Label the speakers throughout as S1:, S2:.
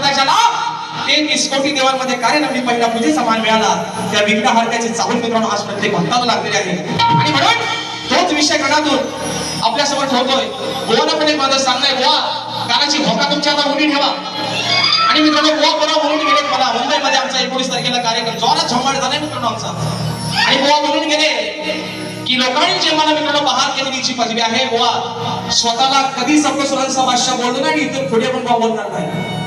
S1: करता ना ते कोटी देवांमध्ये कार्य मी पहिला पूजेचा मान मिळाला. त्या विघ्नहर्त्याचे चाहूल मित्रांनो आज प्रत्येक भक्ताला लागलेले आहे. आणि म्हणून तोच विषय गणातून आपल्यासमोर ठेवतोय. गोवाला पण एक माझं सांगणं गोवा कानाची भोका तुमच्या आता उडी ठेवा. आणि मित्रांनो गोवा परवा बोलून गेले मला? मुंबईमध्ये आमचा एकोणीस तारखेला कार्यक्रम. जोरात झोमाट झालाय मित्रांनो आमचा. आणि गोवा बोलून गेले की लोकांनी जे मला मित्रांनो बहार केलेलीची पदवी आहे गोवा स्वतःला कधी सप्तसुरांचा भाषा बोलणार आणि इतर पुढे पण गोवा बोलणार नाही.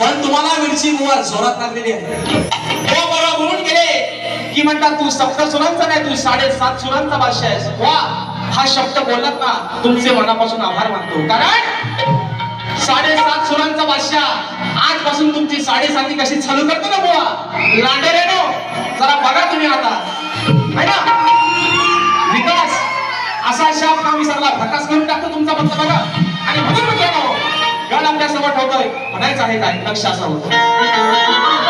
S1: पण तुम्हाला मिरची गोवा जोरात लागलेली आहे. तो बरोबर म्हणून गेले. की म्हणतात तू सप्त सुरांचा नाही तू साडेसात सुरांचा भाष्य आहेस. वा हा शब्द बोलत ना तुमचे मनापासून आभार मानतो. कारण साडेसात सुरांचा भाषा आजपासून तुमची साडेसाती कशी चालू करतो ना बुवा? लांडे नो. जरा बघा तुम्ही आता. है ना? विकास असा शाप का विसरला भकास करून टाकतो तुमचा फक्त बघा. आणि म्हणून मित्रांनो गण आपल्यासमोर ठेवतोय म्हणायचं आहे काय लक्ष असावं.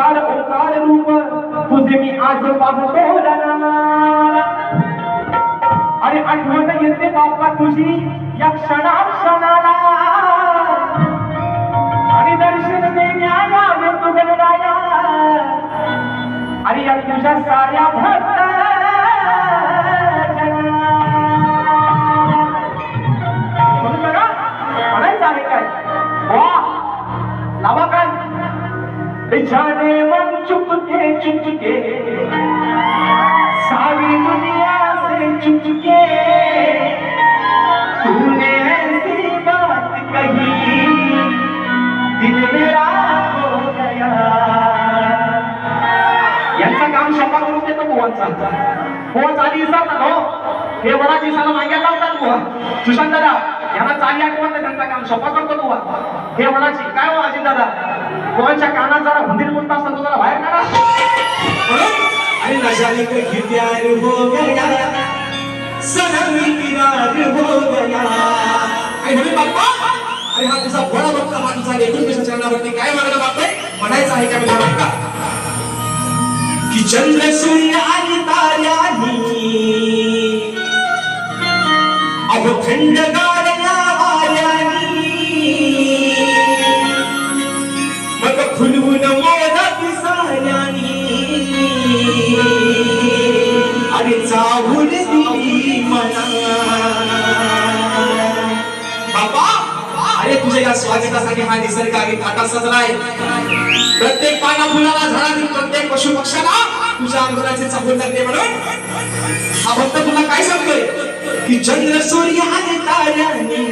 S2: काल ओंकार रूप तुझे मी आज पाहतो रणा अरे आठवण येते बाप्पा तुझी या क्षणा क्षणाला. आणि दर्शन देण्याला येतो अरे या तुझ्या साऱ्या भक्त जाने मन चुपके चुपके। सारी दुनिया से चुपके। तूने ऐसी बात कही दिल मेरा हो गया। यांचं काम शपा करून देतो मोहनचा मोहन चाली विसरतात हो. हे मला दिसाला माग्याला लावतात बुवा. सुशांत दादा यांना चाली आठवण नाही, त्यांचा काम. शपा करतो बुवा. हे म्हणाची काय हो अजित दादा मोहनच्या कानात जरा हुंदीर बोलता असता तो जरा बाहेर काढा.
S1: नशाली प्यार हो गया हो गया आणि म्हणून बाप्पा अरे हा तुझा बडा भक्त हा तुझा लेखून चरणावरती काय मागणं बाप्पा? म्हणायचं आहे का मी बघा की चंद्र सूर्य आणि ताऱ्यानी अहो मना बाबा. अरे तुझ्या या स्वागतासाठी हा निसर्गाने थाटा सजलाय. प्रत्येक पाना फुलाला झाडातील प्रत्येक पशु पक्षाला तुझ्या अंगणाचे चाकून लागते म्हणून. हा भक्त तुला काय सांगतोय? की चंद्र सूर्य आणि ताऱ्याने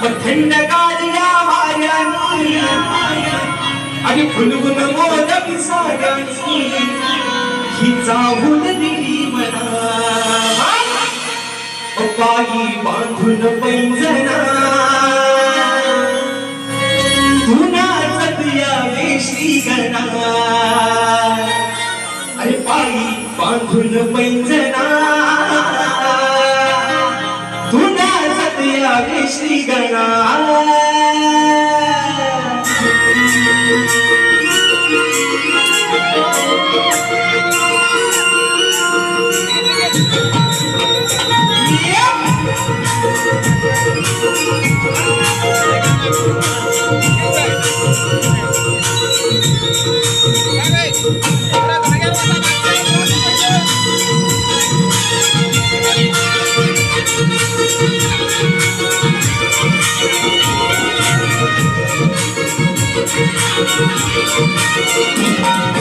S1: मग थंड या वाऱ्याने आणि फुलवून मोद पिसाऱ्याने ही चाहून दिली मला. पायी बांधून पैंजना तुनाच यावे श्रीगणा. अरे पायी बांधून पैंजना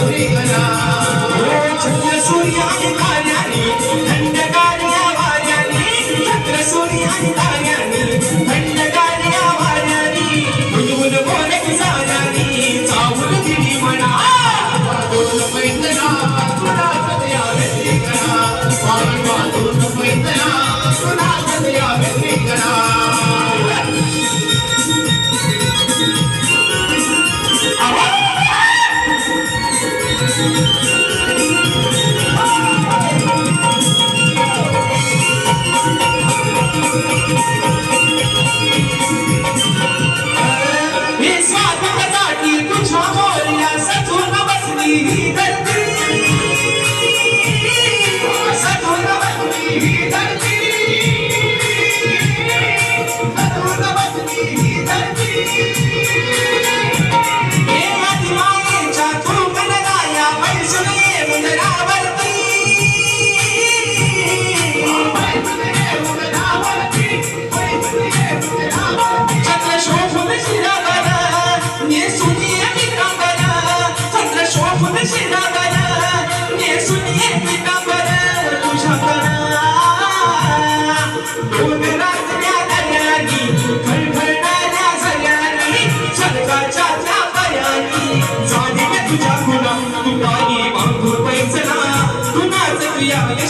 S1: Shri Gana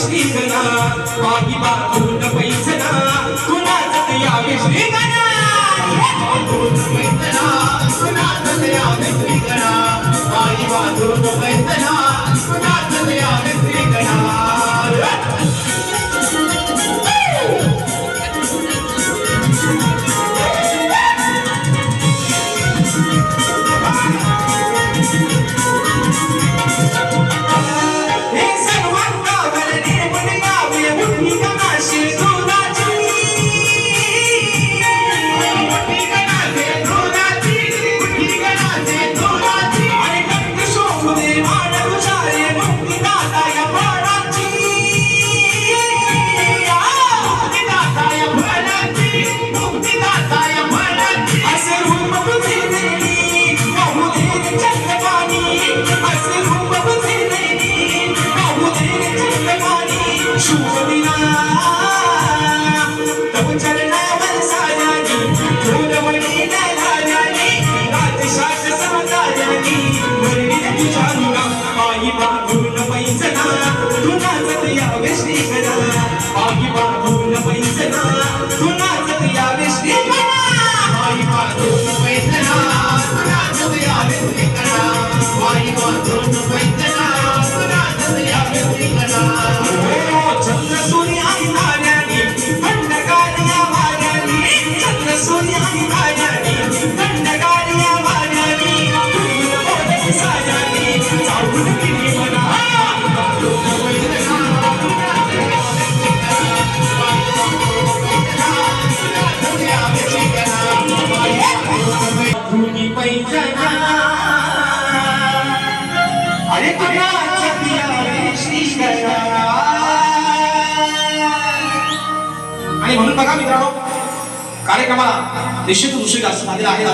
S1: श्रीगणा पाही बाजून पैसना तुला जत यावे श्रीगणा तुला जत यावे श्रीगणा पाही बाजून पैसना तुला जत यावे श्रीगणा সুন্দরী না आणि म्हणून बघा मित्रांनो कार्यक्रमाला निश्चित उशीर असं आहे.